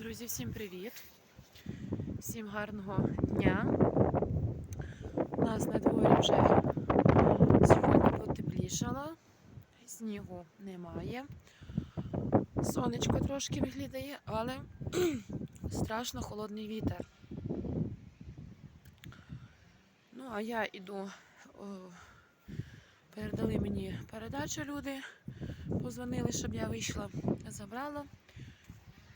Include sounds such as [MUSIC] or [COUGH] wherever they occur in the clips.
Друзі, всім привіт! Всім гарного дня. У нас на дворі вже сьогодні потеплішало, снігу немає. Сонечко трошки виглядає, але [CLEARS THROAT] страшно холодний вітер. Ну, а я іду, о, передали мені передачу люди, позвонили, щоб я вийшла, забрала.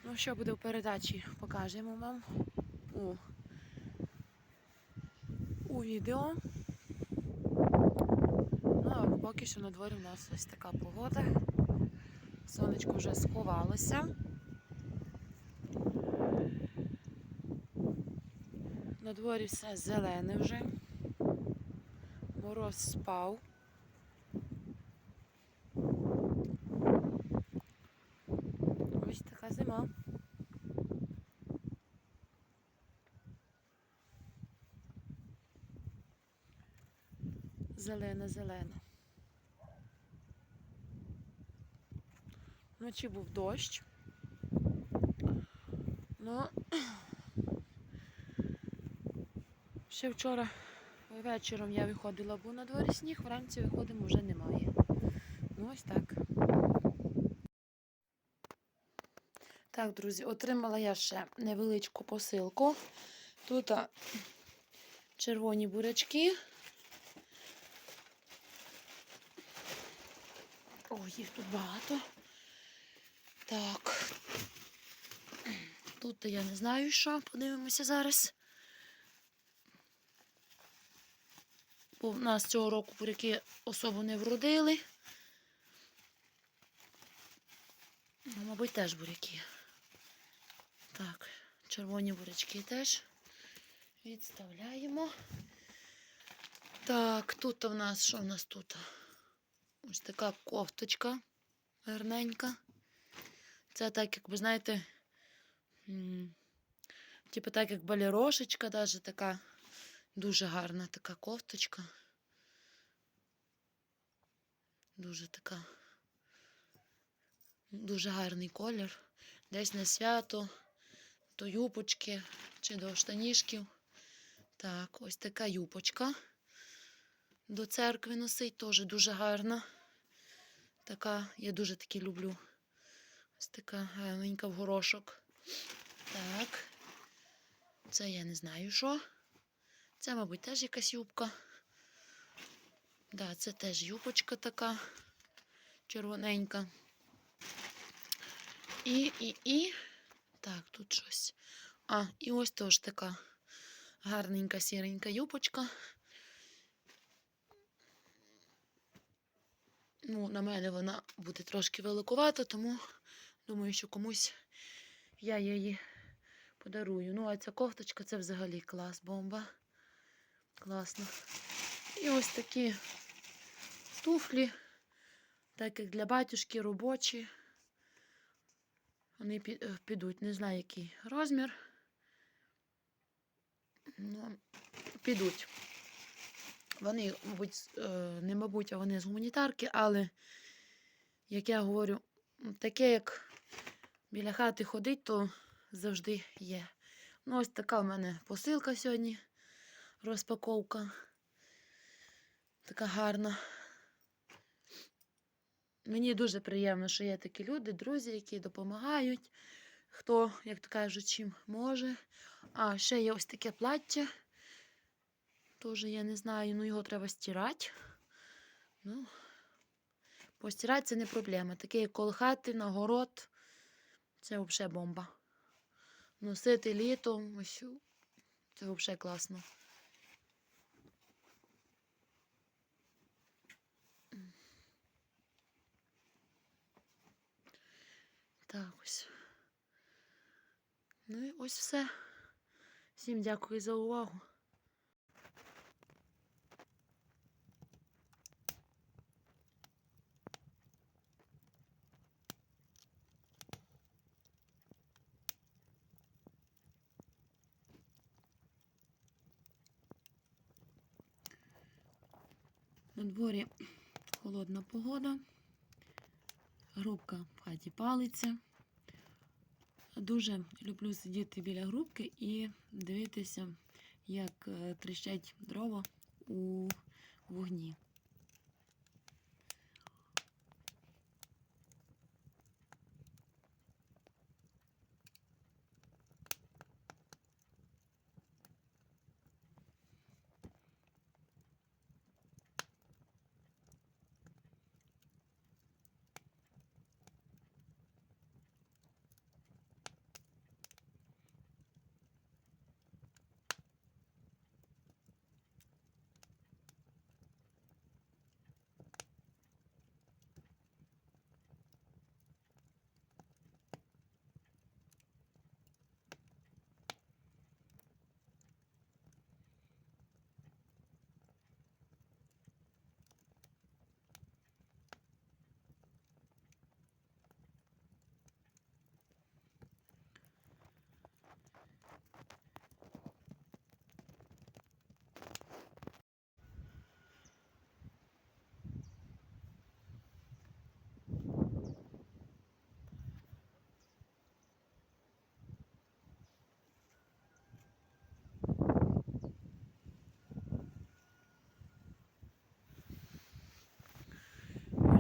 Ну, що буде в передачі, покажемо вам у, у відео. Ну, а поки що на дворі у нас ось така погода. Сонечко вже сховалося. На дворі все зелене вже. Мороз спав. Ось така зима. Зелена, зелена. Вночі був дощ. Ну, [CLEARS THROAT] ще вчора вечором я виходила, був на дворі сніг, вранці виходимо вже немає. Ну, ось так. Так, друзі, отримала я ще невеличку посилку. Тут червоні бурячки. Їх тут багато. Так. Тут я не знаю, що. Подивимося зараз. Бо в нас цього року буряки особо не вродили. Ну, мабуть, теж буряки. Так, червоні бурячки теж відставляємо. Так, тут у нас, що в нас тут? Ось така кофточка гарненька. Це так, як ви знаєте, типу так, як балерошечка, даже така дуже гарна така кофточка. Дуже така. Дуже гарний колір. Десь на свято, до юбочки чи до штанішків. Так, ось така юбочка. До церкви носить теж дуже гарна. Така, я дуже такі люблю. Ось така гарненька в горошок. Так. Це я не знаю що. Це, мабуть, теж якась юбка. Да, це теж юбочка така червоненька. І, і, і. Так, тут щось. А, і ось теж така гарненька сіренька юбочка. Ну, на мене вона буде трошки великувата, тому думаю, що комусь я її подарую. Ну, а ця кофточка це взагалі клас, бомба. Класно. І ось такі туфлі, так як для батюшки робочі. Вони е, підуть, не знаю, який розмір. Ну, підуть. Вони, мабуть, е, не мабуть, а вони з гуманітарки, але, як я говорю, таке, як біля хати ходить, то завжди є. Ну, ось така в мене посилка сьогодні, розпаковка. Така гарна. Мені дуже приємно, що є такі люди, друзі, які допомагають. Хто, як то кажуть, чим може. А ще є ось таке плаття. Тоже я не знаю, ну його треба стирати. Ну, постирати це не проблема. Таке як коло хати, на. Це взагалі бомба. Носити літом, ось це взагалі класно. Так ось. Ну і ось все. Всім дякую за увагу. На дворі холодна погода. Грубка в хаті палиться. Дуже люблю сидіти біля грубки і дивитися, як е, тріщать дрова у вогні.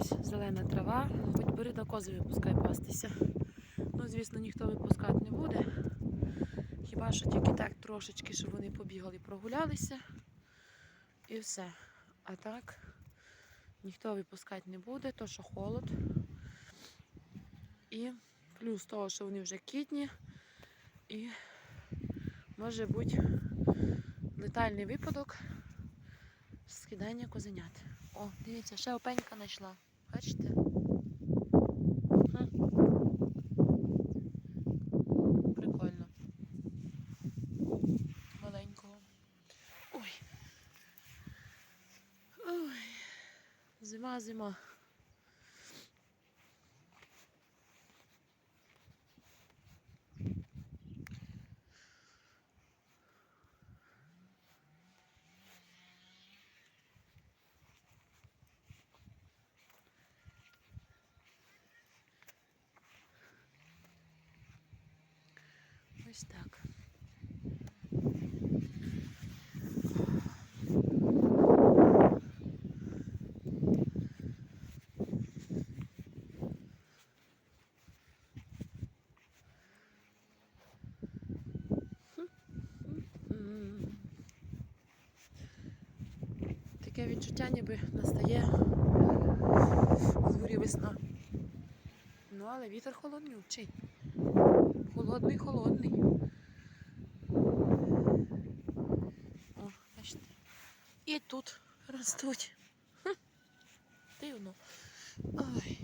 Ось зелена трава, хоч бери до кози випускай пастися. Ну, звісно, ніхто випускати не буде. Хіба що тільки так трошечки, щоб вони побігали, прогулялися. І все. А так ніхто випускати не буде, то що холод. І плюс того, що вони вже кітні. І може бути летальний випадок скидання козенят. О, дивіться, ще опенька знайшла. Бачите? Прикольно. Маленького. Ой. Ой. Зима, зима. Ось так. Таке відчуття, ніби настає з дворі весна. Ну, але вітер холоднючий. Холодний, холодний. О, бачите. І тут ростуть. Хм. Дивно. Ой.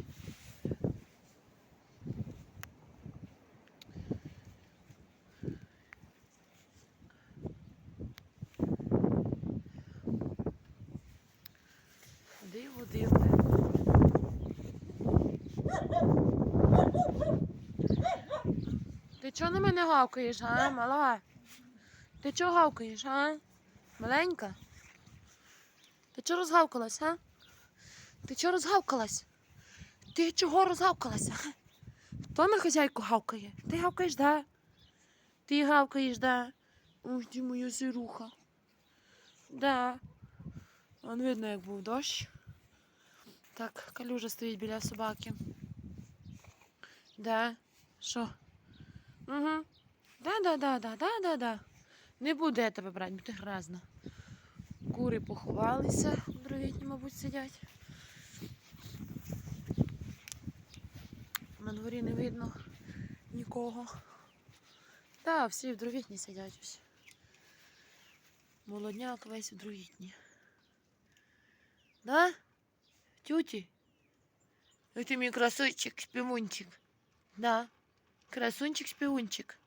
Чого на мене гавкаєш, а, мала? Ти чого гавкаєш, а? Маленька? Ти чого розгавкалась, а? Ти чого розгавкалась? Ти чого розгавкалася? Хто на хазяйку гавкає? Ти гавкаєш, да? Ти гавкаєш, да? Ух ти моя сируха. Да. Вон видно, як був дощ. Так, калюжа стоїть біля собаки. Да. Що? Угу. Да, да, да, да, да, да, да. Не буду я тебе брати, бо ти гразна. Кури поховалися, дровітні, мабуть, сидять. На дворі не видно нікого. Так, всі в дровітні сидять ось. Молодняк весь в дровітні. Да? Тюті? Ну ти мій красунчик, шпимунчик. Да. Красунчик, шпіончик.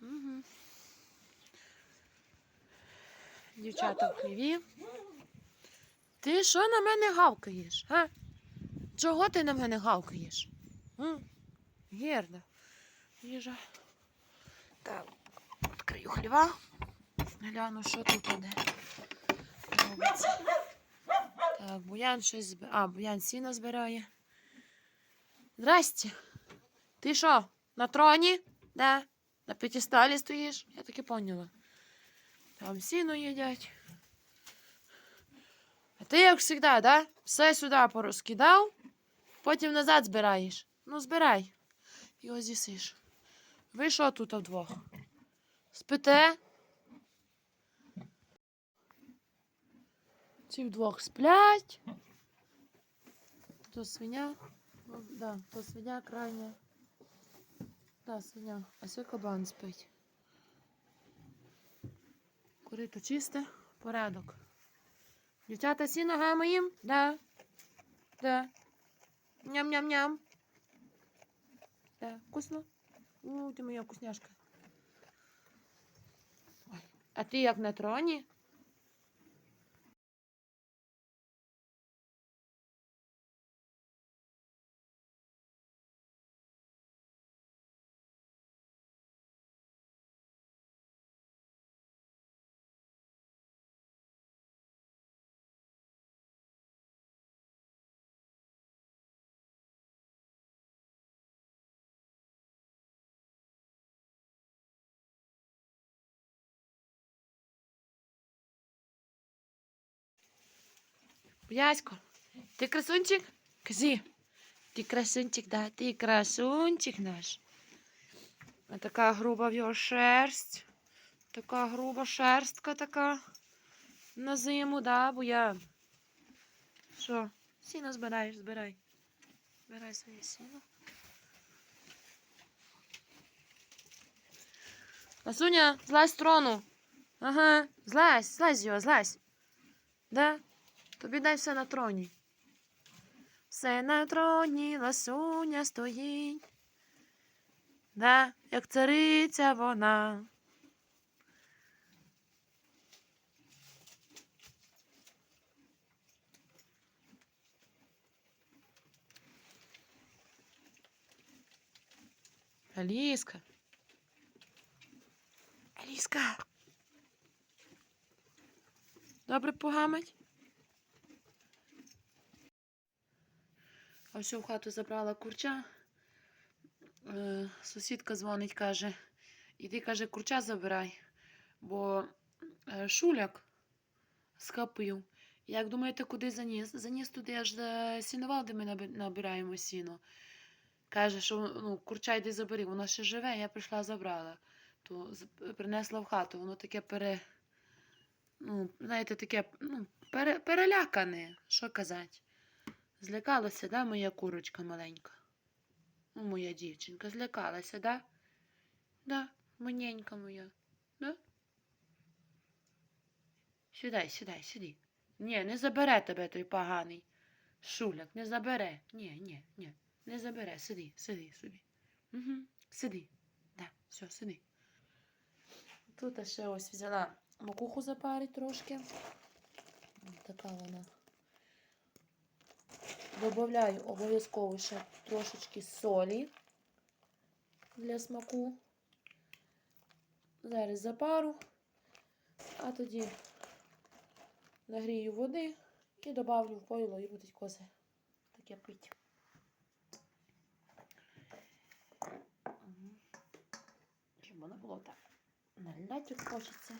Угу. Дівчата в хліві. Ти що на мене гавкаєш? А? Чого ти на мене гавкаєш? М? Герда. Їжа. Так, відкрию хліва. Гляну, що тут іде. Так, буян щось збирає. А, буян сіно збирає. Здрасте. Ти що, на троні? Де? На п'ятісталі стоїш? Я таки поняла. Там сіно їдять. А ти, як завжди, да? Все сюди порозкидав, потім назад збираєш. Ну, збирай. Його з'їсиш. Ви що тут вдвох? Спите? Ці вдвох сплять. То свиня. Ну, да, то свиня крайня. Да, свиня. А це кабан спить. Курито чисте, порядок. Дівчата сіно гамаєм? Да. Да. Ням-ням-ням. Да. Вкусно? У, ти моя вкусняшка. Ой. А ти як на троні? Ясько, ти красунчик? Кажи. Ти красунчик, да, ти красунчик наш. А така груба в його шерсть. Така груба шерстка така. На зиму, да, буян. Що? Сіно збираєш, збирай. Збирай своє сіно. Ласуня, злазь з трону. Ага, злазь, злазь його, злазь. Да? Тобі дай все на троні. Все на троні, ласуня стоїть. Да, як цариця вона. Аліска. Аліска. Добре погамить? Все в хату забрала курча. Е, сусідка дзвонить, каже, іди, каже, курча забирай, бо е, шуляк схапив. Як думаєте, куди заніс? Заніс туди аж за сінувал, де ми набираємо сіно. Каже, що ну, курча йди забери, воно ще живе, я прийшла забрала. То принесла в хату, воно таке пере. Ну, знаєте, таке ну, пере, перелякане, що казати. Злякалася, да, моя курочка маленька? Ну, моя дівчинка, злякалася, да? Да, маненька моя, да? Сідай, сідай, сиди. Ні, не забере тебе той поганий шуляк, не забере. Ні, ні, ні, не забере. Сиди, сиди собі. Угу, сиди. Да, все, сиди. Тут ще ось взяла макуху запарить трошки. Така вона. Добавляю обов'язково ще трошечки солі для смаку. Зараз запару, а тоді нагрію води і добавлю в пойло і будуть кози таке. Мгм. Щоб воно було так. Налять хочеться.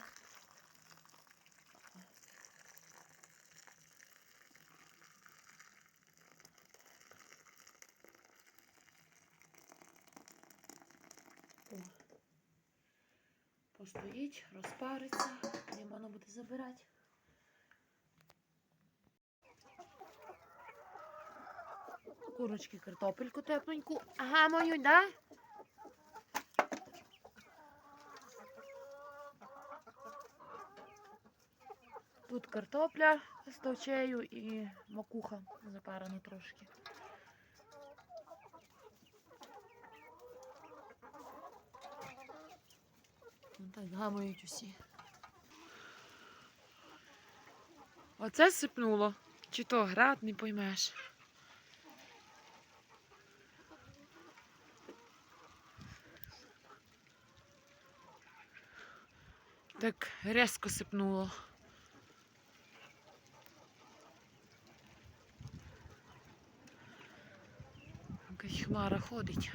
Постоїть, розпариться, потім воно буде забирати. Курочки картопельку тепленьку. Ага, мою, да? Тут картопля з товчею і макуха запарена трошки. Так гамають усі. Оце сипнуло. Чи то град, не поймеш. Так різко сипнуло. Якась хмара ходить.